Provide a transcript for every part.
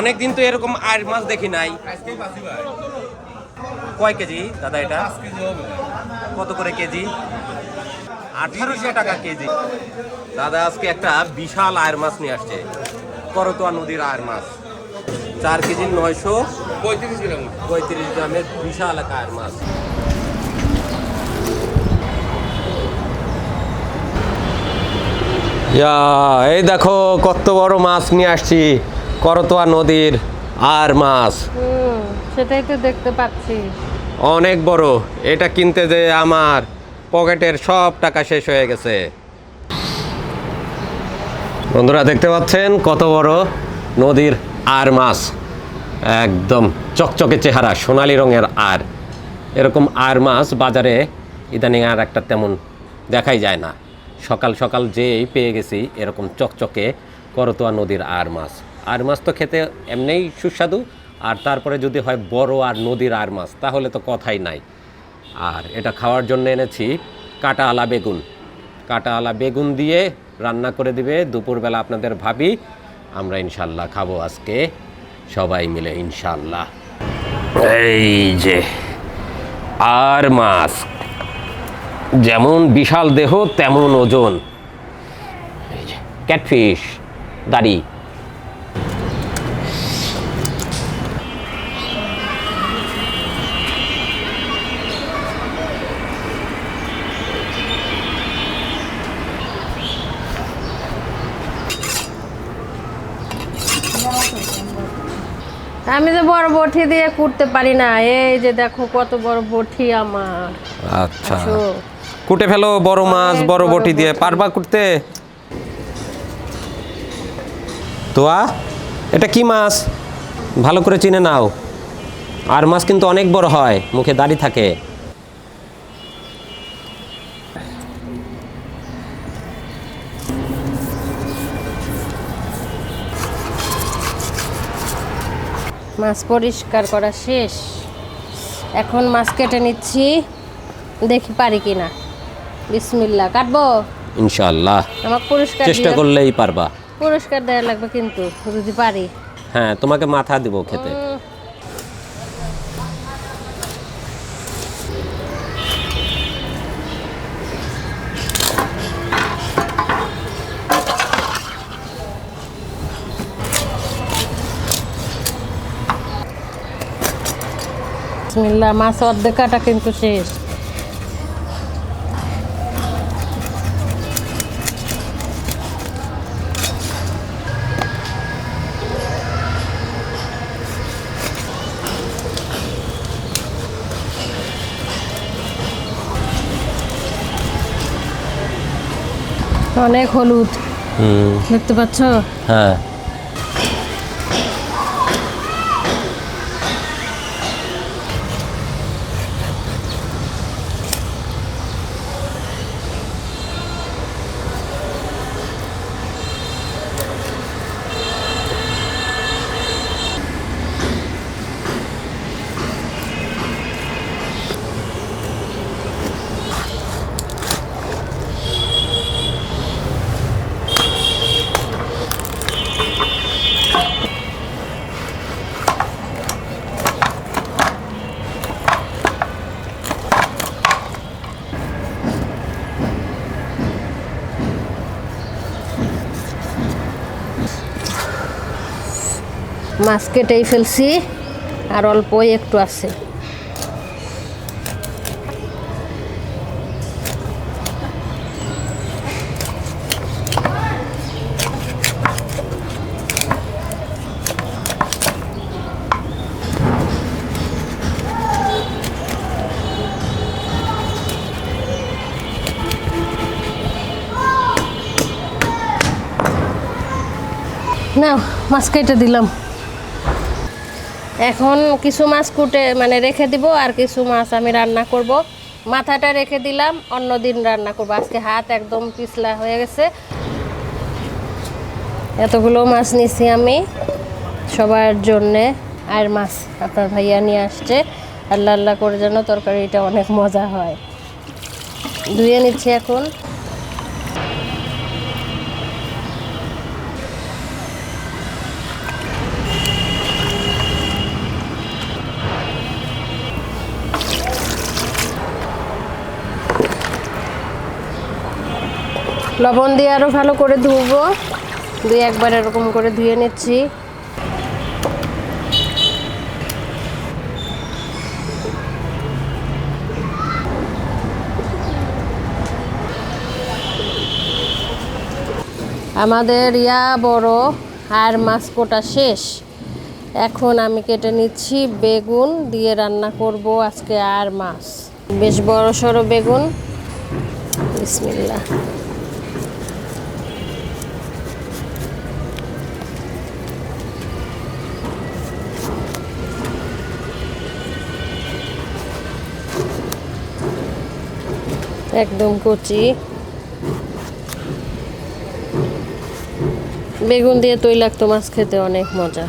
অনেক দিন তো এরকম আর মাছ দেখি নাই। কয় কেজি দাদা এটা? কত করে কেজি? আঠারোশো টাকা কেজি। দাদা, আজকে একটা বিশাল আয়ের মাছ নিয়ে আসছে। করতোয়া নদীর আয়ের মাছ। চার কেজি নয়শো পঁয়ত্রিশ গ্রাম। পঁয়ত্রিশ গ্রামের বিশাল এক আয়ের মাছ। এই দেখো, কত বড় মাছ নিয়ে আসছি। করতোয়া নদীর আর মাছ। সেটাই তো দেখতে পাচ্ছি। অনেক বড়। এটা কিনতে যে আমার পকেটের সব টাকা শেষ হয়ে গেছে। বন্ধুরা দেখতে পাচ্ছেন কত বড় নদীর আর মাছ। একদম চকচকে চেহারা সোনালি রঙের আর। এরকম আর মাছ বাজারে ইদানিং আর একটা তেমন দেখাই যায় না। সকাল সকাল যেই পেয়ে গেছি এরকম চকচকে করতোয়া নদীর আর মাছ। আর মাছ তো খেতে এমনিই সুস্বাদু। আর তারপরে যদি হয় বড় আর নদীর আর মাছ, তাহলে তো কথাই নাই। আর এটা খাওয়ার জন্য এনেছি কাটা আলা বেগুন। কাটা আলা বেগুন দিয়ে রান্না করে দিবে দুপুরবেলা আপনাদের ভাবি। আমরা ইনশাল্লাহ খাব আজকে। সবাই মিলে ইনশাল্লাহ। এই যে, আর মাছ। যেমন বিশাল দেহ, তেমন ওজন। ক্যাটফিশ, দাড়ি আমি যে বড় বটি দিয়ে কুটতে পারি না। এই যে দেখো কত বড় বটি আমার। আচ্ছা। কুটে ফেলো বড় মাছ বড় বটি দিয়ে। পারবা কুটতে? তোয়া এটা কি মাছ? ভালো করে চিনে নাও। আর মাছ কিন্তু অনেক বড় হয় মুখে দাড়ি থাকে। মাছ পরিষ্কার করা শেষ। এখন মাছ কেটে নিচ্ছি দেখি পারি কিনা। বিসমিল্লা কাটবো? ইনশাআল্লাহ। আমাকে পুরস্কার চেষ্টা করলেই পারবা। পুরস্কার দেওয়া লাগবে কিন্তু যদি পারি। হ্যাঁ তোমাকে মাথা দিব খেতে। উম, বিসমিল্লাহ মাছ অর্ধেক কাটা কিন্তু শেষ। অনেক হলুদ। দেখতে পাচ্ছ? হ্যাঁ। মাছ কেটেই ফেলছি আর অল্পই একটু আছে। না মাছ কেটে দিলাম। এখন কিছু মাছ কুটে মানে রেখে দিব আর কিছু মাছ আমি রান্না করব। মাথাটা রেখে দিলাম, অন্য দিন রান্না করব। আজকে হাত একদম পিছলা হয়ে গেছে। এতগুলো মাছ নিছি আমি, সবার জন্যে। আর মাছ আপনার ভাইয়া নিয়ে আসছে। আল্লাহ আল্লাহ করে যেন তরকারিটা অনেক মজা হয়। ধুয়ে নিচ্ছি এখন। লবণ দিয়ে আরও ভালো করে ধুবো। দুই একবার এরকম করে ধুয়ে নিচ্ছি। আমাদের ইয়া বড়, আর মাছ কোটা শেষ। এখন আমি কেটে নিচ্ছি বেগুন, দিয়ে রান্না করব আজকে আর মাছ। বেশ বড় সড়ো বেগুন। বিসমিল্লাহ। একদম কচি। বেগুন দিয়ে তৈলাক্ত মাছ খেতে অনেক মজা।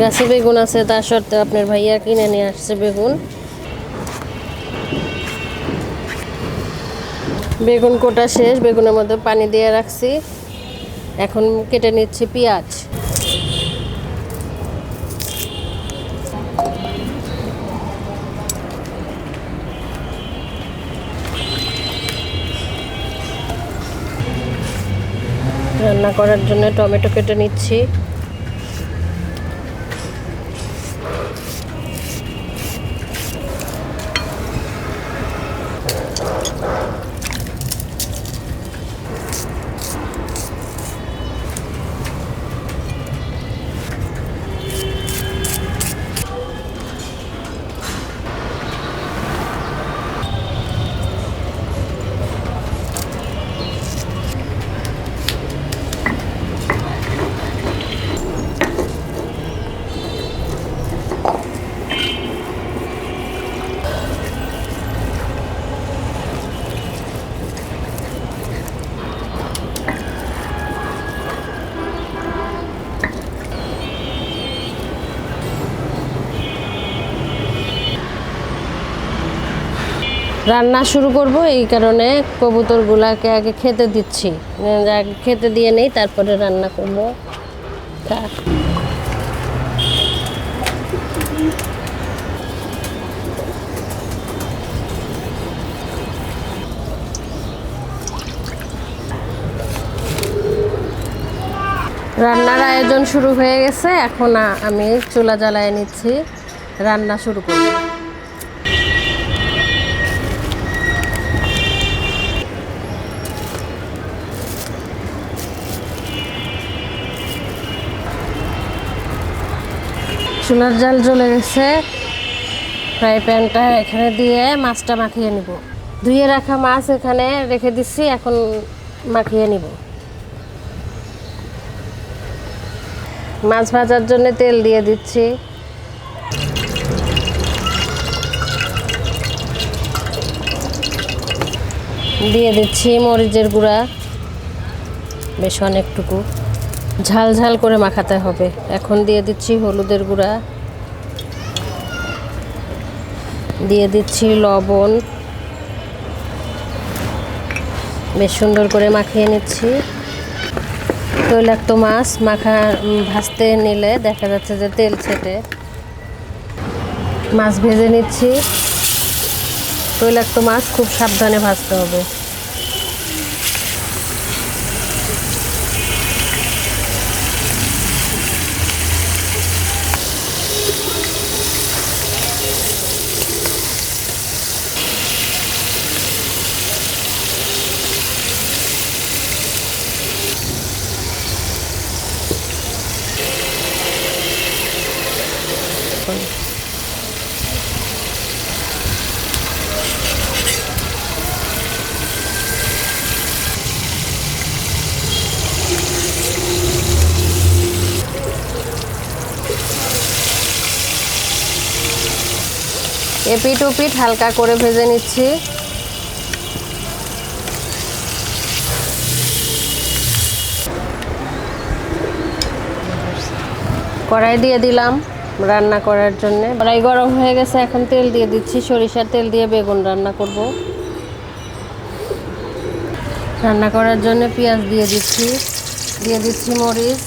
গাছে বেগুন আছে, তার সত্ত্বেও আপনার ভাইয়া কিনে নিয়ে আসছে বেগুন। বেগুন কোটা শেষ, বেগুনের মধ্যে পানি দিয়ে রাখছি। এখন কেটে নিচ্ছি পেঁয়াজ। রান্না করার জন্য টমেটো কেটে নিচ্ছি। রান্না শুরু করব, এই কারণে কবুতরগুলাকে আগে খেতে দিচ্ছি। আগে খেতে দিয়ে নেই, তারপরে রান্না করব। রান্নার আয়োজন শুরু হয়ে গেছে, এখন আমি চুলা জ্বালায় নিচ্ছি। রান্না শুরু করব। চুলার জাল জ্বলে গেছে। ফ্রাই প্যানটা এখানে দিয়ে মাছটা মাখিয়ে নিব। ধুয়ে রাখা মাছ এখানে রেখে দিচ্ছি, এখন মাখিয়ে নিব। মাছ ভাজার জন্য তেল দিয়ে দিচ্ছি। দিয়ে দিচ্ছি মরিচের গুঁড়া বেশ অনেকটুকু ঝাল ঝাল করে মাখাতে হবে। এখন দিয়ে দিচ্ছি হলুদের গুঁড়া। দিয়ে দিচ্ছি লবণ। বেশ সুন্দর করে মাখিয়ে নিচ্ছি। তৈলাক্ত মাছ মাখা ভাজতে নিলে দেখা যাচ্ছে যে তেল ছেটে। মাছ ভেজে নিচ্ছি। তৈলাক্ত মাছ খুব সাবধানে ভাজতে হবে। এপিট ওপিট হালকা করে ভেজে নিচ্ছি। কড়াই দিয়ে দিলাম রান্না করার জন্য। কড়াই গরম হয়ে গেছে, এখন তেল দিয়ে দিচ্ছি। সরিষার তেল দিয়ে বেগুন রান্না করব। রান্না করার জন্য পেঁয়াজ দিয়ে দিচ্ছি। দিয়ে দিচ্ছি মরিচ।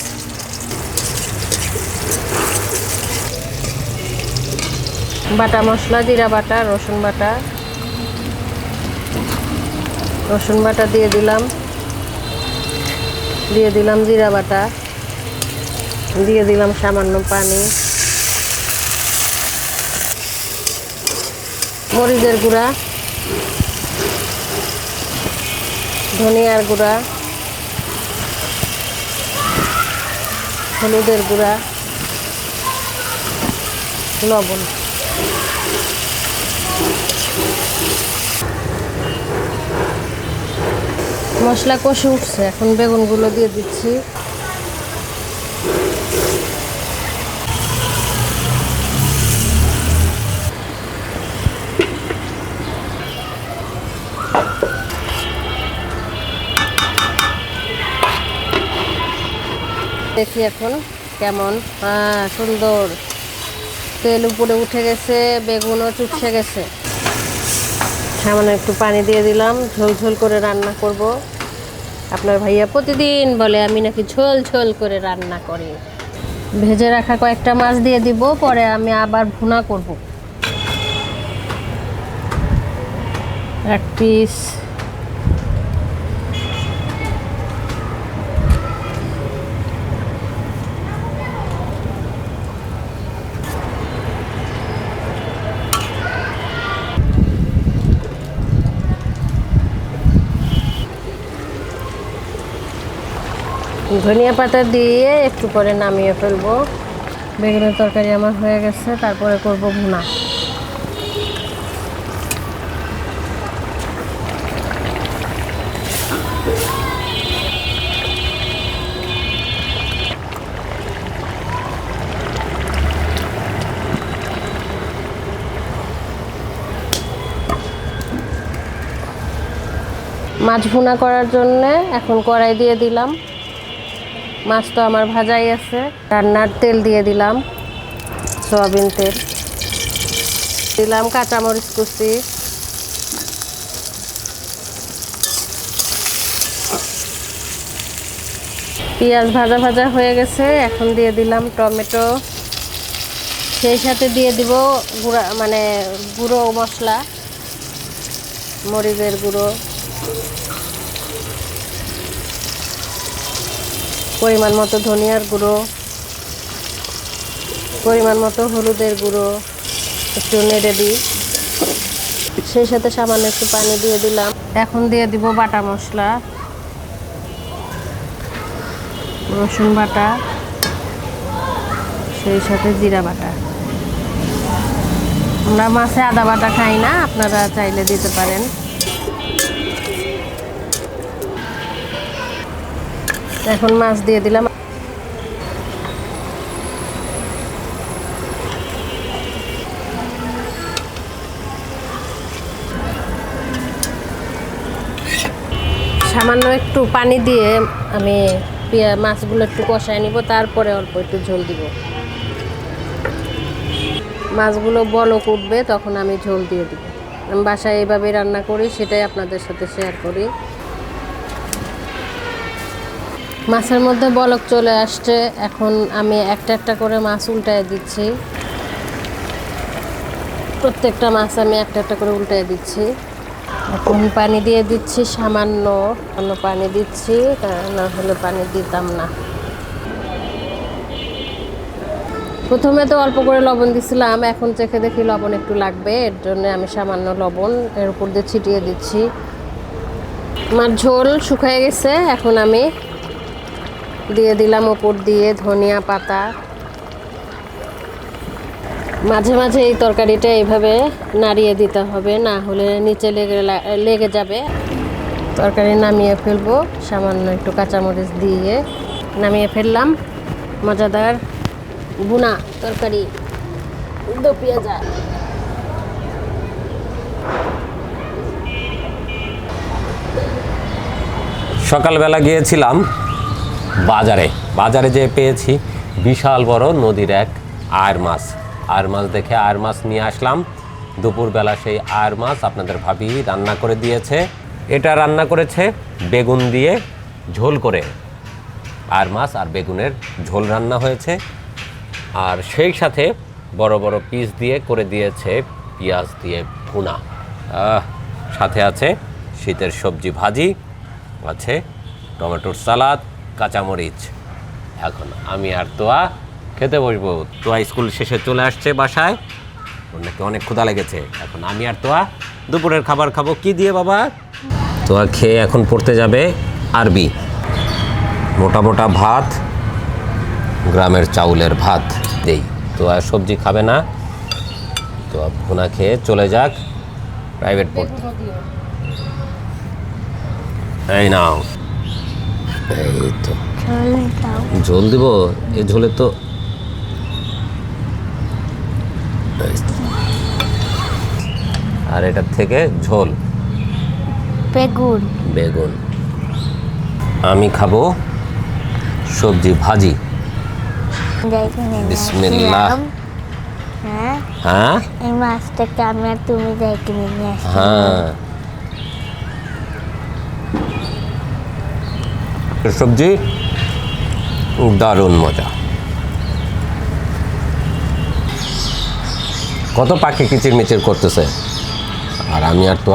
বাটা মশলা, জিরা বাটা, রসুন বাটা। রসুন বাটা দিয়ে দিলাম। দিয়ে দিলাম জিরা বাটা। দিয়ে দিলাম সামান্য পানি। মরিচের গুঁড়া। ধনিয়ার গুঁড়া। হলুদের গুঁড়া। লবণ। মশলা কষে উঠছে, এখন বেগুনগুলো দিয়ে দিচ্ছি। দেখি এখন কেমন সুন্দর। তেল উপরে উঠে গেছে, বেগুনও চুপসে গেছে। সামান্য একটু পানি দিয়ে দিলাম, ঝোল ঝোল করে রান্না করব। আপনার ভাইয়া প্রতিদিন বলে, আমি নাকি ঝোল ঝোল করে রান্না করি। ভেজে রাখা কয়েকটা মাছ দিয়ে দিব, পরে আমি আবার ভুনা করব। এক পিস ধনিয়া পাতা দিয়ে একটু পরে নামিয়ে ফেলব। বেগুনের তরকারি আমার হয়ে গেছে, তারপরে করব ভুনা। মাছ ভুনা করার জন্যে এখন কড়াই দিয়ে দিলাম। মাছ তো আমার ভাজাই আছে। রান্নার তেল দিয়ে দিলাম, সয়াবিন তেল। দিলাম কাঁচামরিচ কুচি। পেঁয়াজ ভাজা ভাজা হয়ে গেছে, এখন দিয়ে দিলাম টমেটো। সেই সাথে দিয়ে দিব গুঁড়া মানে গুঁড়ো মশলা, মরিচের গুঁড়ো। পরিমাণ মতো ধনিয়ার গুঁড়ো, পরিমাণ মতো হলুদের গুঁড়ো, একটু নেড়ে দিই। সেই সাথে সামান্য একটু পানি দিয়ে দিলাম। এখন দিয়ে দিব বাটা মশলা। রসুন বাটা, সেই সাথে জিরা বাটা। আমরা মাছে আদা বাটা খাই না, আপনারা চাইলে দিতে পারেন। এখন মাছ দিয়ে দিলাম। সামান্য একটু পানি দিয়ে আমি পেঁয়া- মাছগুলো একটু কষায় নিব, তারপরে অল্প একটু ঝোল দিব। মাছগুলো বলক উঠবে, তখন আমি ঝোল দিয়ে দিব। আমি বাসায় এইভাবে রান্না করি, সেটাই আপনাদের সাথে শেয়ার করি। মাছের মধ্যে বলক চলে আসছে। এখন আমি একটা একটা করে মাছ উল্টায় দিচ্ছি। প্রত্যেকটা মাছ আমি একটা একটা করে উল্টায় দিচ্ছি। এখন পানি দিয়ে দিচ্ছি সামান্য অন্য পানি দিচ্ছি না হলে পানি দিতাম না। প্রথমে তো অল্প করে লবণ দিছিলাম, এখন চেখে দেখি লবণ একটু লাগবে, এর জন্য আমি সামান্য লবণ এর উপর দিয়ে ছিটিয়ে দিচ্ছি। আমার ঝোল শুকায় গেছে, এখন আমি দিয়ে দিলাম ওপর দিয়ে ধনিয়া পাতা। মাঝে মাঝে এই তরকারিটা এইভাবে নাড়িয়ে দিতে হবে, না হলে নিচে লেগে লেগে যাবে। তরকারি নামিয়ে ফেলব, সামান্য একটু কাঁচামরিচ দিয়ে নামিয়ে ফেললাম। মজাদার বুনা তরকারি দো পেঁয়াজা। সকালবেলা গিয়েছিলাম। বাজারে। বাজারে যে পেয়েছি, বিশাল বড় নদীর এক আয়ের মাছ। আয়ের মাছ দেখে আয়ের মাছ নিয়ে আসলাম। দুপুরবেলা সেই আয়ের মাছ আপনাদের ভাবি রান্না করে দিয়েছে। এটা রান্না করেছে বেগুন দিয়ে ঝোল করে। আর মাছ আর বেগুনের ঝোল রান্না হয়েছে। আর সেই সাথে বড় বড় পিস দিয়ে করে দিয়েছে পেঁয়াজ দিয়ে ভুনা। সাথে আছে শীতের সবজি ভাজি, আছে টমেটোর সালাদ কাঁচামরিচ। এখন আমি আর তোয়া খেতে বসবো। তোয়া স্কুল শেষে চলে আসছে বাসায়। ওর নাকি অনেক ক্ষুধা লেগেছে। এখন আমি আর তোয়া দুপুরের খাবার খাব। কি দিয়ে বাবা? তোয়া খেয়ে এখন পড়তে যাবে আরবি। মোটা মোটা ভাত গ্রামের চাউলের ভাত দেই। তো আর সবজি খাবে না। তো ভুনা খেয়ে চলে যাক প্রাইভেট পড়তে। এই নাও। এই তো ঝোল দিব? এ ঝোলে তো আর এটার থেকে ঝোল? বেগুন। বেগুন। আমি খাব সবজি ভাজি। বিসমিল্লাহ। হ্যাঁ? হ্যাঁ? এই মাছটাকে আমি আর তুমি দেখে নিয়ে আসি হ্যাঁ সবজি দারুণ মজা। কত পাখি কিচির মিচির করতেছে? আর আমি আর তো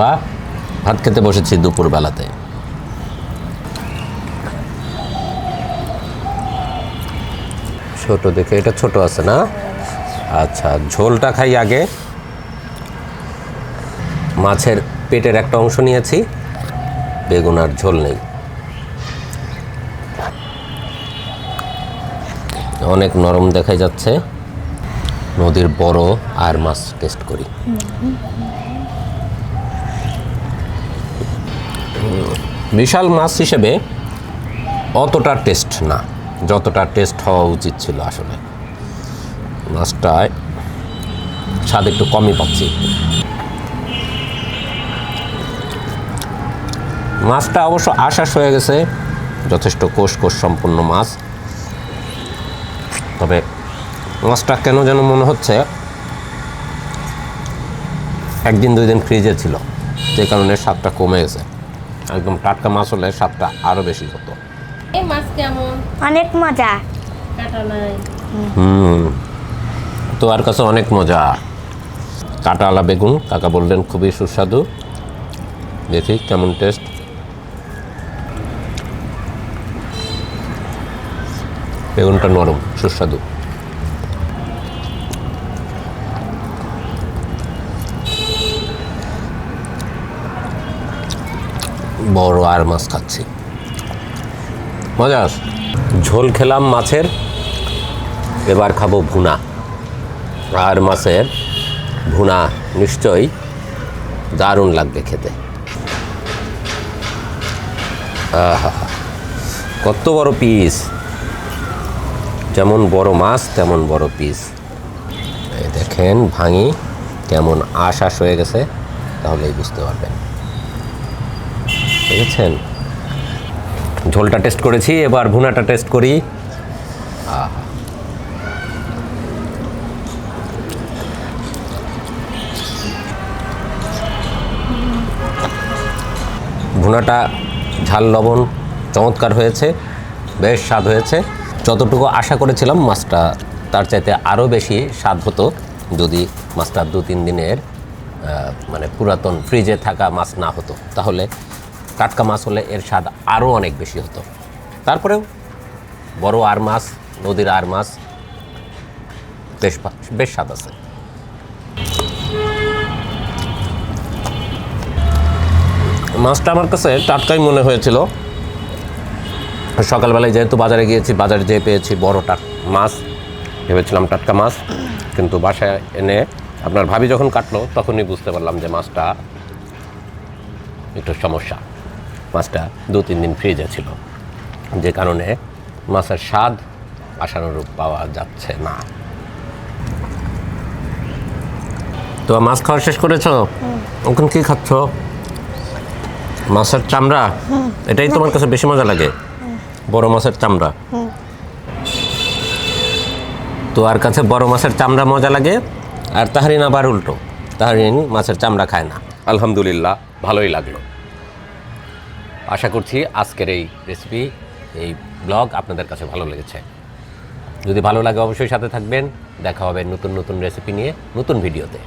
ভাত খেতে বসেছি দুপুর বেলাতে ছোট দেখে, এটা ছোট আছে না? আচ্ছা ঝোলটা খাই আগে। মাছের পেটের একটা অংশ নিয়েছি। বেগুন আর ঝোল নেই। অনেক নরম দেখা যাচ্ছে। নদীর বড় আর মাছ টেস্ট করি। বিশাল মাছ হিসেবে অতটা টেস্ট না। যতটা টেস্ট হওয়া উচিত ছিল আসলে। মাছটায় স্বাদ একটু কমই পাচ্ছি। মাছটা অবশ্য আশ্বাস হয়ে গেছে। যথেষ্ট কোষ কোষ সম্পূর্ণ মাছ। তবে মাছটা কেন যেন মনে হচ্ছে একদিন দুই দিন ফ্রিজে ছিল যে কারণে স্বাদটা কমে গেছে। একদম টাটকা মাছ হলে স্বাদটা আরও বেশি হতো। এই মাছ কেমন? অনেক মজা। হুম। তো আর কাছে অনেক মজা। কাঁটাওয়ালা বেগুন কাকা বললেন খুবই সুস্বাদু। দেখি কেমন টেস্ট বেগুনটা নরম, সুস্বাদু। বড় আর মাছ খাচ্ছি। মজা আছে। ঝোল খেলাম মাছের, এবার খাব ভুনা। আর মাছের ভুনা নিশ্চয়ই দারুণ লাগবে খেতে। আহা, কত বড় পিস যেমন বড় মাছ, তেমন বড় পিস। দেখেন, ভাঙি, কেমন আশ আশ হয়ে গেছে, তাহলেই বুঝতে পারবেন। দেখেছেন? ঝোলটা টেস্ট করেছি, এবার ভুনাটা টেস্ট করি। ভুনাটা ঝাল লবণ, চমৎকার হয়েছে, বেশ স্বাদ হয়েছে। যতটুকু আশা করেছিলাম, মাছটা তার চাইতে আরও বেশি স্বাদ হতো। যদি মাছটা দু তিন দিনের মানে পুরাতন ফ্রিজে থাকা মাছ না হতো, তাহলে টাটকা মাছ হলে এর স্বাদ আরও অনেক বেশি হতো। তারপরেও বড় আর মাছ, নদীর আর মাছ, বেশ বেশ স্বাদ আছে। মাছটা আমার কাছে টাটকাই মনে হয়েছিল। সকালবেলায় যেহেতু বাজারে গিয়েছি বাজারে যেয়ে পেয়েছি বড় টাট মাছ। ভেবেছিলাম টাটকা মাছ কিন্তু বাসায় এনে আপনার ভাবি যখন কাটলো তখনই বুঝতে পারলাম যে মাছটা একটু সমস্যা। মাছটা দু তিন দিন ফ্রিজে ছিল। যে কারণে মাছের স্বাদ আশানুরূপ পাওয়া যাচ্ছে না। তো মাছ খাওয়া শেষ করেছ? ওখানে কি খাচ্ছ? মাছের চামড়া? এটাই তোমার কাছে বেশি মজা লাগে? বড় মাছের চামড়া। তো আর কাছে বড় মাছের চামড়া মজা লাগে আর তাহারিন আবার উল্টো। তাহারিন মাছের চামড়া খায় না। আলহামদুলিল্লাহ ভালোই লাগল। আশা করছি আজকের এই রেসিপি এই ব্লগ আপনাদের কাছে ভালো লেগেছে। যদি ভালো লাগে অবশ্যই সাথে থাকবেন। দেখা হবে নতুন নতুন রেসিপি নিয়ে নতুন ভিডিওতে।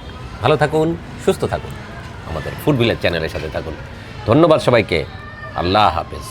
ভালো থাকুন সুস্থ থাকুন। আমাদের ফুড ভিলেজ চ্যানেলের সাথে থাকুন। ধন্যবাদ সবাইকে। আল্লাহ হাফেজ।